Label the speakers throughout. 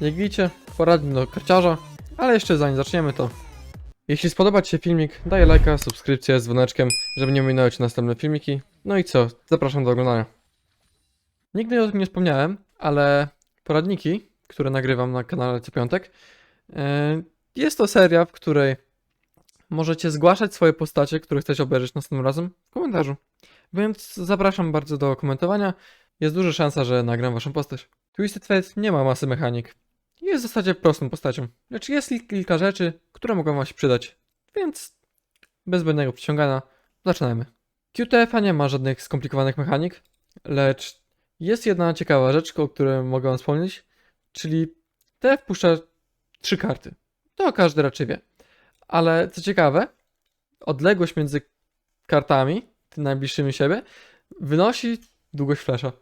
Speaker 1: Jak widzicie, poradnik do karciarza, ale jeszcze zanim zaczniemy to jeśli spodoba Ci się filmik, daj lajka, subskrypcję z dzwoneczkiem, żeby nie minąć następne filmiki. No i co, zapraszam do oglądania. Nigdy o tym nie wspomniałem, ale poradniki, które nagrywam na kanale Co Piątek, e, jest to seria, w której możecie zgłaszać swoje postacie, które chcecie obejrzeć następnym razem w komentarzu. Więc zapraszam bardzo do komentowania. Jest duża szansa, że nagram Waszą postać. Twisted Fate nie ma masy mechanik. Jest w zasadzie prostą postacią. Lecz jest kilka rzeczy, które mogą Wam się przydać. Więc bez zbędnego przyciągania zaczynajmy. QTF nie ma żadnych skomplikowanych mechanik, lecz jest jedna ciekawa rzecz, o której mogę Wam wspomnieć, czyli TF puszcza trzy karty. To każdy raczej wie. Ale co ciekawe, odległość między kartami, tymi najbliższymi siebie, wynosi długość flesza.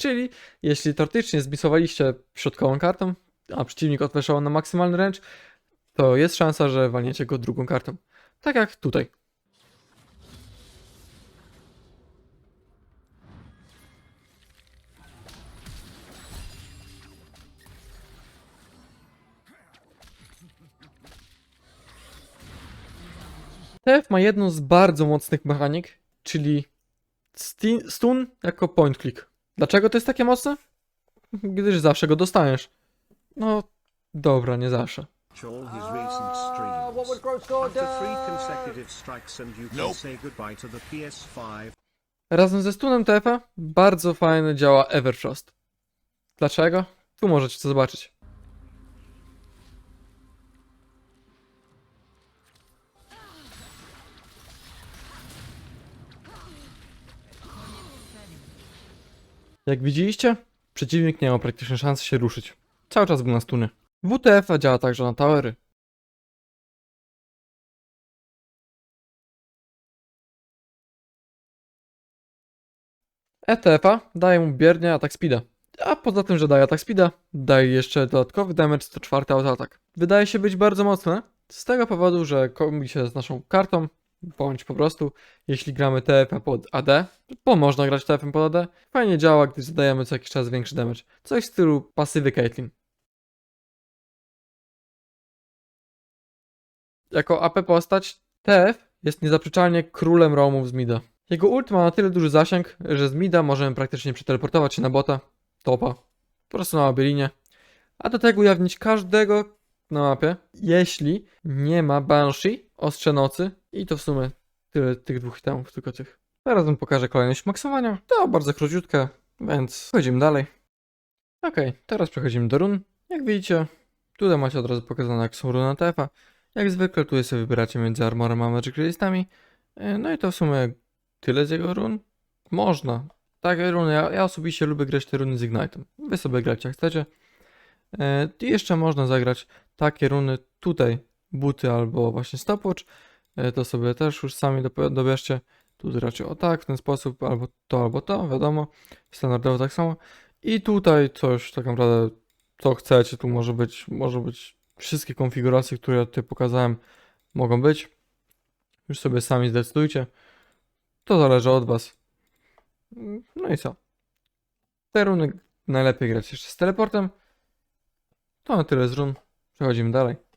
Speaker 1: Czyli jeśli teoretycznie zmisowaliście środkową kartą, a przeciwnik odfleszował na maksymalny ręcz, to jest szansa, że walniecie go drugą kartą. Tak jak tutaj. TF ma jedną z bardzo mocnych mechanik, czyli stun jako point click. Dlaczego to jest takie mocne? Gdyż zawsze go dostaniesz. No, dobra, nie zawsze.
Speaker 2: all his recent
Speaker 3: what would
Speaker 2: streams.
Speaker 3: Gross score
Speaker 2: After three
Speaker 3: do?
Speaker 2: consecutive strikes and you can say goodbye to the PS5.
Speaker 1: Razem ze stunem TF-a bardzo fajnie działa Everfrost. Dlaczego? Tu możecie to zobaczyć. Jak widzieliście, przeciwnik nie miał praktycznie szansy się ruszyć. Cały czas był na stunie. WTF działa także na towery. ETF-a daje mu biernie atak speeda. A poza tym, że daje atak speeda, daje jeszcze dodatkowy damage 104 autoatak. Wydaje się być bardzo mocne, z tego powodu, że kombi się z naszą kartą, bądź po prostu, jeśli gramy TF pod AD, bo można grać TF pod AD, fajnie działa, gdy zadajemy co jakiś czas większy damage. Coś w stylu pasywy Caitlyn. Jako AP postać, TF jest niezaprzeczalnie królem roamów z mida. Jego ult ma na tyle duży zasięg, że z mida możemy praktycznie przeteleportować się na bota, topa, po prostu na obie linie, a do tego ujawnić każdego na mapie, jeśli nie ma Banshee, Ostrze Nocy i to w sumie tyle tych dwóch itemów, tylko tych. Teraz wam pokażę kolejność maksowania, to bardzo króciutkie, więc przechodzimy dalej. Okej, teraz przechodzimy do run. Jak widzicie, tutaj macie od razu pokazane jak są runy TF-a. Jak zwykle tutaj sobie wybieracie między armorem a magic resistami. E, No i to w sumie tyle z jego run? Można. Takie runy, ja, ja osobiście lubię grać te runy z Ignite'em. Wy sobie grać jak chcecie. E, I jeszcze można zagrać takie runy tutaj, buty albo właśnie stopwatch. E, To sobie też już sami dobierzcie. Tu raczej o tak, w ten sposób, albo to, albo to, wiadomo. Standardowo tak samo. I tutaj coś tak naprawdę, co chcecie, tu może być, może być wszystkie konfiguracje, które ja tutaj pokazałem, mogą być. Już sobie sami zdecydujcie. To zależy od Was. No i co? Te runy najlepiej grać jeszcze z teleportem. To na tyle z run. Przechodzimy dalej.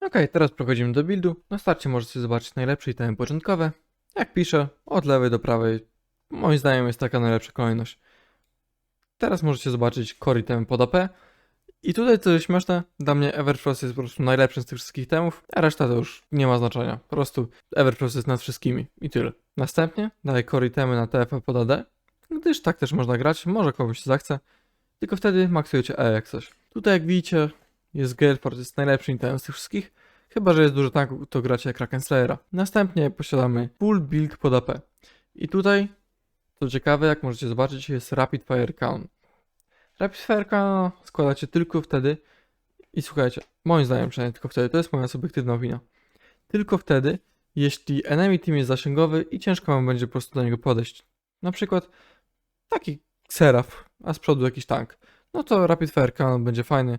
Speaker 1: Ok, teraz przechodzimy do buildu. Na starcie możecie zobaczyć najlepsze itemy początkowe. Jak piszę, od lewej do prawej. Moim zdaniem jest taka najlepsza kolejność. Teraz możecie zobaczyć core item pod AP. I tutaj co jest śmieszne, dla mnie Everfrost jest po prostu najlepszym z tych wszystkich temów, a reszta to już nie ma znaczenia. Po prostu Everfrost jest nad wszystkimi i tyle. Następnie daję core itemy na TF pod AD, gdyż tak też można grać, może komuś zachce, tylko wtedy maksujecie E jak coś. Tutaj jak widzicie jest Galeford, jest najlepszy item z tych wszystkich, chyba że jest dużo tanku, to gracie Kraken Slayera. Następnie posiadamy full build pod AP. I tutaj, co ciekawe, jak możecie zobaczyć, jest Rapid Fire Count. Rapid Fire Count składacie tylko wtedy, i słuchajcie, moim zdaniem przynajmniej tylko wtedy, to jest moja subiektywna opinia. Tylko wtedy, jeśli enemy team jest zasięgowy i ciężko wam będzie po prostu do niego podejść. Na przykład taki Seraf, a z przodu jakiś tank. No to Rapid Fire Cannon będzie fajny,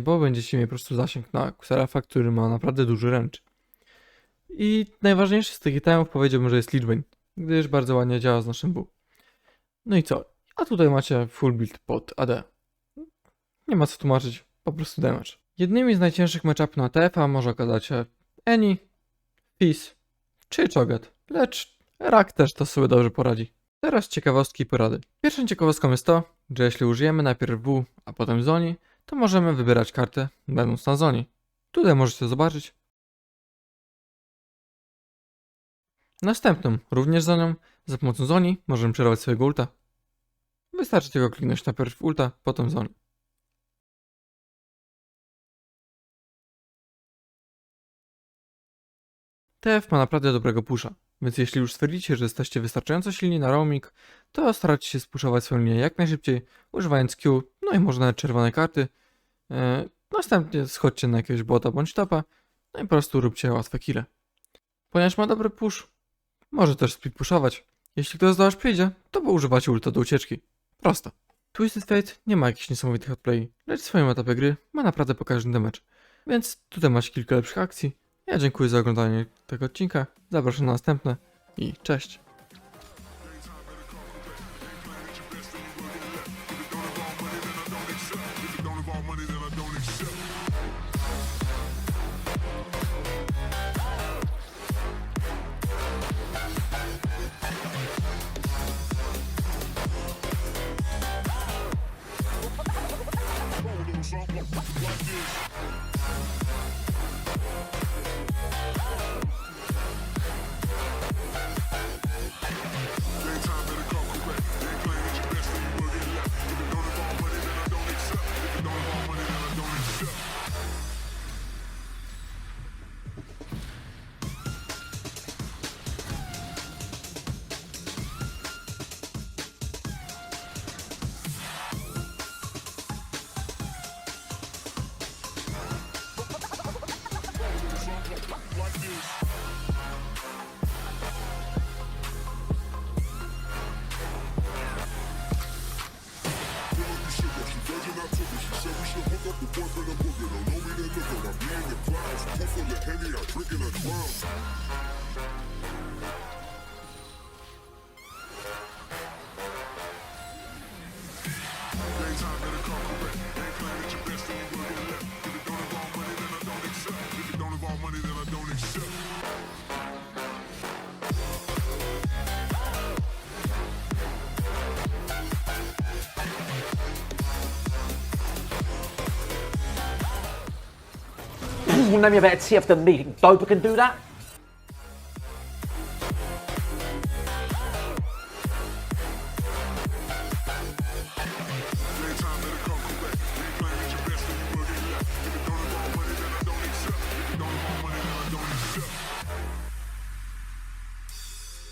Speaker 1: bo będziecie mieli po prostu zasięg na Serafa, który ma naprawdę duży ręcz. I najważniejszy z tych itemów powiedziałbym, że jest Leadwin, gdyż bardzo ładnie działa z naszym W. No i co? A tutaj macie full build pod AD. Nie ma co tłumaczyć, po prostu damage. Jednymi z najcięższych matchupów na TFA może okazać się Eni, Fizz czy Cho'Gath, lecz Rak też to sobie dobrze poradzi. Teraz ciekawostki i porady. Pierwszą ciekawostką jest to, że jeśli użyjemy najpierw W, a potem Zoni, to możemy wybierać kartę będąc na Zoni. Tutaj możecie zobaczyć. Następną, również za nią, za pomocą Zoni możemy przerwać swojego ulta. Wystarczy tylko kliknąć najpierw ulta, potem Zoni. TF ma naprawdę dobrego pusza, więc jeśli już stwierdzicie, że jesteście wystarczająco silni na roaming, to starajcie się spuszować swoją linię jak najszybciej, używając Q, no i może nawet czerwone karty. E, następnie schodźcie na jakiegoś bota bądź topa, no i po prostu róbcie łatwe kile. Ponieważ ma dobry push, może też split pushować. Jeśli ktoś do was przyjdzie, to używacie ulta do ucieczki. Prosto. Twisted Fate nie ma jakichś niesamowitych odplay, lecz w swoim etapie gry ma naprawdę pokaźny damage. Więc tutaj macie kilka lepszych akcji. Ja dziękuję za oglądanie tego odcinka, zapraszam na następne i cześć.
Speaker 3: You name me a better TF than me. Doper can do that.